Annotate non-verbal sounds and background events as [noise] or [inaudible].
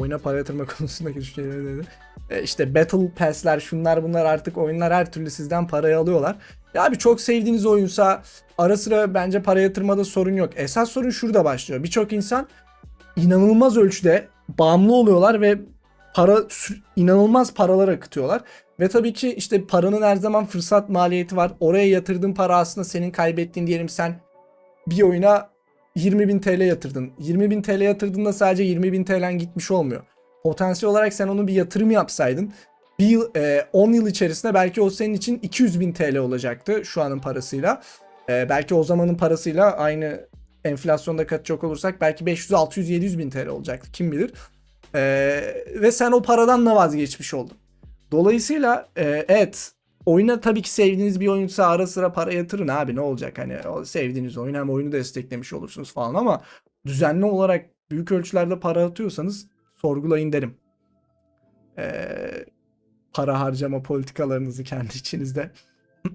oyuna para yatırma [laughs] konusundaki düşünceleri dedi. E, işte Battle Pass'ler şunlar bunlar artık oyunlar her türlü sizden parayı alıyorlar. Ya abi çok sevdiğiniz oyunsa ara sıra bence para yatırmada sorun yok. Esas sorun şurada başlıyor. Birçok insan inanılmaz ölçüde bağımlı oluyorlar ve para inanılmaz paralar akıtıyorlar. Ve tabii ki işte paranın her zaman fırsat maliyeti var. Oraya yatırdığın para aslında senin kaybettiğin diyelim sen bir oyuna 20.000 TL yatırdın. 20.000 TL yatırdığında sadece 20.000 TL'n gitmiş olmuyor. Potansiyel olarak sen onu bir yatırım yapsaydın bir yıl, e, 10 yıl içerisinde belki o senin için 200.000 TL olacaktı şu anın parasıyla. E, belki o zamanın parasıyla aynı enflasyonda katacak olursak belki 500, 600, 700 bin TL olacaktı kim bilir. E, ve sen o paradan da vazgeçmiş oldun. Dolayısıyla e, evet oyuna tabii ki sevdiğiniz bir oyunsa ara sıra para yatırın abi ne olacak hani sevdiğiniz oyun hem oyunu desteklemiş olursunuz falan ama düzenli olarak büyük ölçülerde para atıyorsanız sorgulayın derim. Ee, para harcama politikalarınızı kendi içinizde.